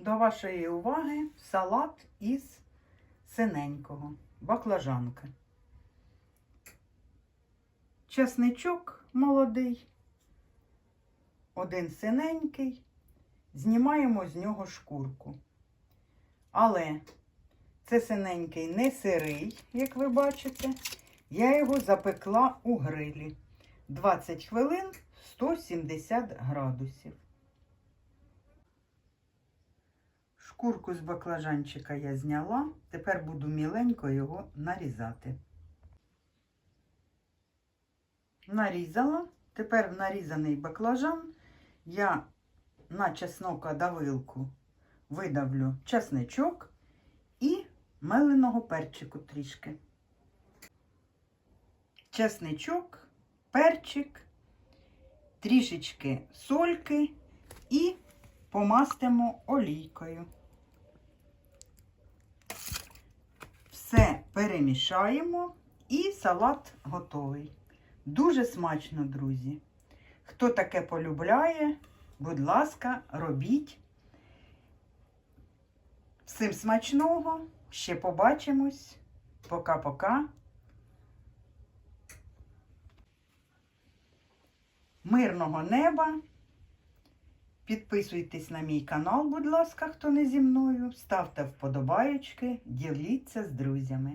До вашої уваги салат із синенького, баклажанки. Чесничок молодий, один синенький, знімаємо з нього шкурку. Але це синенький не сирий, як ви бачите. Я його запекла у грилі 20 хвилин 170 градусів. Шкурку з баклажанчика я зняла, тепер буду міленько його нарізати. Нарізала. Тепер в нарізаний баклажан я на чеснокодавилку видавлю чесничок і меленого перчику трішки. Чесничок, перчик, трішечки сольки і помастимо олійкою. Все перемішаємо і салат готовий. Дуже смачно, друзі. Хто таке полюбляє, будь ласка, робіть. Всім смачного. Ще побачимось. Пока-пока. Мирного неба. Підписуйтесь на мій канал, будь ласка, хто не зі мною. Ставте вподобаєчки, діліться з друзями.